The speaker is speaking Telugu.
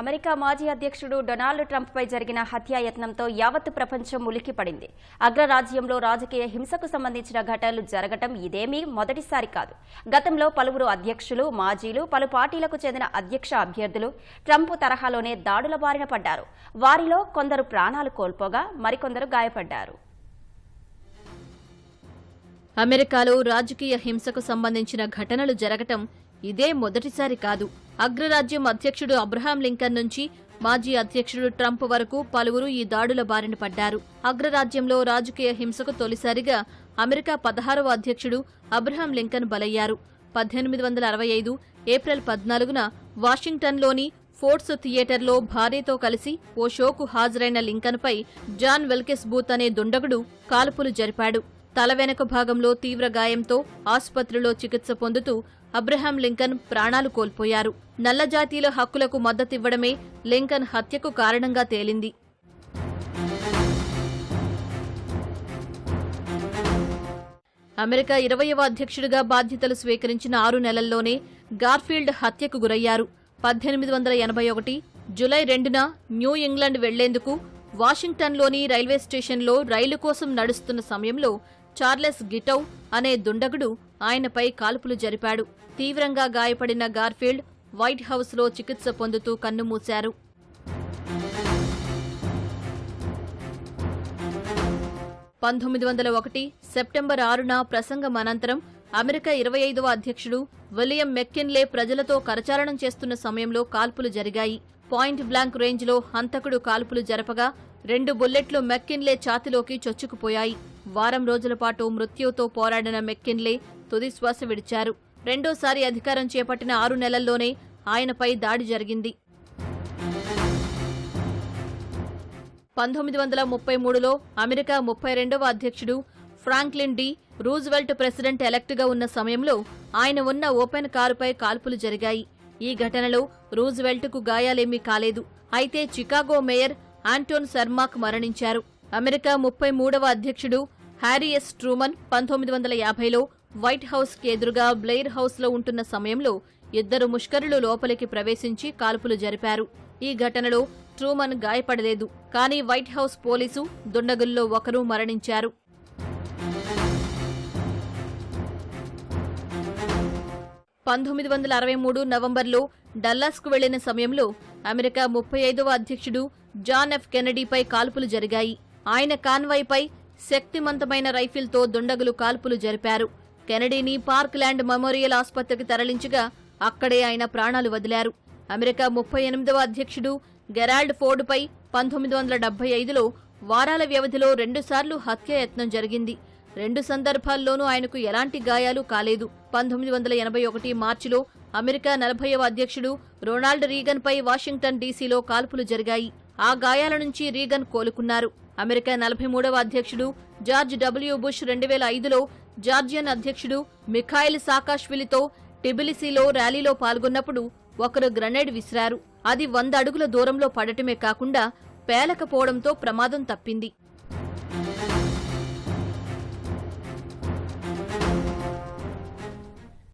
అమెరికా మాజీ అధ్యక్షుడు డొనాల్డ్ ట్రంప్పై జరిగిన హత్యాయత్నంతో యావత్ ప్రపంచం ఉలిక్కిపడింది. అగ్రరాజ్యంలో రాజకీయ హింసకు సంబంధించిన ఘటనలు జరగటం ఇదేమీ మొదటిసారి కాదు. గతంలో పలువురు అధ్యక్షులు మాజీలు పలు పార్టీలకు చెందిన అధ్యక్ష అభ్యర్థులు ట్రంప్ తరహాలోనే దాడుల బారిన పడ్డారు. వారిలో కొందరు ప్రాణాలు కోల్పోగా మరికొందరు గాయపడ్డారు. అమెరికాలో రాజకీయ హింసకు సంబంధించిన ఘటనలు జరగటం ఇదే మొదటిసారి కాదు. అగ్రరాజ్యం అధ్యక్షుడు అబ్రహాం లింకన్ నుంచి మాజీ అధ్యక్షుడు ట్రంప్ వరకు పలువురు ఈ దాడుల బారిన పడ్డారు. అగ్రరాజ్యంలో రాజకీయ హింసకు తొలిసారిగా అమెరికా పదహారవ అధ్యక్షుడు అబ్రహాం లింకన్ బలయ్యారు. పద్దెనిమిది వందల అరవై ఐదు ఏప్రిల్ పద్నాలుగున వాషింగ్టన్లోని ఫోర్ట్స్ థియేటర్లో భార్యతో కలిసి ఓ షోకు హాజరైన లింకన్పై జాన్ వెల్కెస్ బూత్ అనే దుండగుడు కాల్పులు జరిపాడు. తల వెనక భాగంలో తీవ్ర గాయంతో ఆసుపత్రిలో చికిత్స పొందుతూ అబ్రహాం లింకన్ ప్రాణాలు కోల్పోయారు. నల్లజాతీయుల హక్కులకు మద్దతివ్వడమే లింకన్ హత్యకు కారణంగా తేలింది. అమెరికా ఇరవయవ అధ్యక్షుడిగా బాధ్యతలు స్వీకరించిన ఆరు నెలల్లోనే గార్ఫీల్డ్ హత్యకు గురయ్యారు. పద్దెనిమిది వందల ఎనభై ఒకటి జులై రెండున న్యూ ఇంగ్లాండ్ వెళ్ళేందుకు వాషింగ్టన్లోని రైల్వే స్టేషన్లో రైలు కోసం నడుస్తున్న సమయంలో చార్లెస్ గిటౌ అనే దుండగుడు ఆయనపై కాల్పులు జరిపాడు. తీవ్రంగా గాయపడిన గార్ఫీల్డ్ వైట్ హౌస్లో చికిత్స పొందుతూ కన్నుమూశారు. పంతొమ్మిది వందల ఒకటి సెప్టెంబర్ ఆరున ప్రసంగం అనంతరం అమెరికా ఇరవై ఐదవ అధ్యక్షుడు విలియం మెక్కిన్లే ప్రజలతో కరచాలనం చేస్తున్న సమయంలో కాల్పులు జరిగాయి. పాయింట్ బ్లాంక్ రేంజ్లో హంతకుడు కాల్పులు జరపగా రెండు బుల్లెట్లు మెక్కిన్లే ఛాతిలోకి చొచ్చుకుపోయాయి. వారం రోజుల పాటు మృత్యుతో పోరాడిన మెక్కిన్లే తుది శ్వాస విడిచారు. రెండోసారి అధికారం చేపట్టిన ఆరు నెలల్లోనే ఆయనపై దాడి జరిగింది. పంతొమ్మిది వందల ముప్పై మూడులో అమెరికా ముప్పై రెండవ అధ్యక్షుడు ఫ్రాంక్లిన్ డి. రూజ్వెల్ట్ ప్రెసిడెంట్ ఎలక్ట్గా ఉన్న సమయంలో ఆయన ఉన్న ఓపెన్ కారుపై కాల్పులు జరిగాయి. ఈ ఘటనలో రూజ్వెల్ట్కు గాయాలేమీ కాలేదు. అయితే చికాగో మేయర్ ఆంటోన్ శర్మాక్ మరణించారు. అమెరికా ముప్పై మూడవ అధ్యక్షుడు హ్యారియస్ ట్రూమన్ పంతొమ్మిది వందల యాభైలో వైట్ హౌస్కి ఎదురుగా బ్లెయిర్ హౌస్లో ఉంటున్న సమయంలో ఇద్దరు ముష్కరులు లోపలికి ప్రవేశించి కాల్పులు జరిపారు. ఈ ఘటనలో ట్రూమన్ గాయపడలేదు కానీ వైట్ హౌస్ పోలీసు దుండగుల్లో ఒకరు మరణించారు. పంతొమ్మిది వందల అరవై మూడు నవంబర్లో డల్లాస్కు వెళ్ళిన సమయంలో అమెరికా ముప్పై ఐదవ అధ్యక్షుడు జాన్ ఎఫ్ కెనడీపై కాల్పులు జరిగాయి. ఆయన కాన్వాయ్పై శక్తిమంతమైన రైఫిల్తో దుండగులు కాల్పులు జరిపారు. కెనడీని పార్క్ ల్యాండ్ మెమోరియల్ ఆసుపత్రికి తరలించగా అక్కడే ఆయన ప్రాణాలు వదిలారు. అమెరికా ముప్పై ఎనిమిదవ అధ్యక్షుడు గెరాల్డ్ ఫోర్డ్పై పంతొమ్మిది వందల డెబ్బై ఐదులో వారాల వ్యవధిలో రెండుసార్లు హత్యాయత్నం జరిగింది. రెండు సందర్భాల్లోనూ ఆయనకు ఎలాంటి గాయాలు కాలేదు. పంతొమ్మిది వందల ఎనభై ఒకటి మార్చిలో అమెరికా నలభైవ అధ్యక్షుడు రొనాల్డ్ రీగన్పై వాషింగ్టన్ డీసీలో కాల్పులు జరిగాయి. ఆ గాయాల నుంచి రీగన్ కోలుకున్నారు. అమెరికా నలభై మూడవ అధ్యక్షుడు జార్జ్ డబ్ల్యూ బుష్ రెండు వేల ఐదులో జార్జియన్ అధ్యక్షుడు మిఖాయిల్ సాకాష్విలితో టిబిలిసీలో ర్యాలీలో పాల్గొన్నప్పుడు ఒకరు గ్రనేడ్ విసిరారు. అది వంద అడుగుల దూరంలో పడటమే కాకుండా పేలకపోవడంతో ప్రమాదం తప్పింది.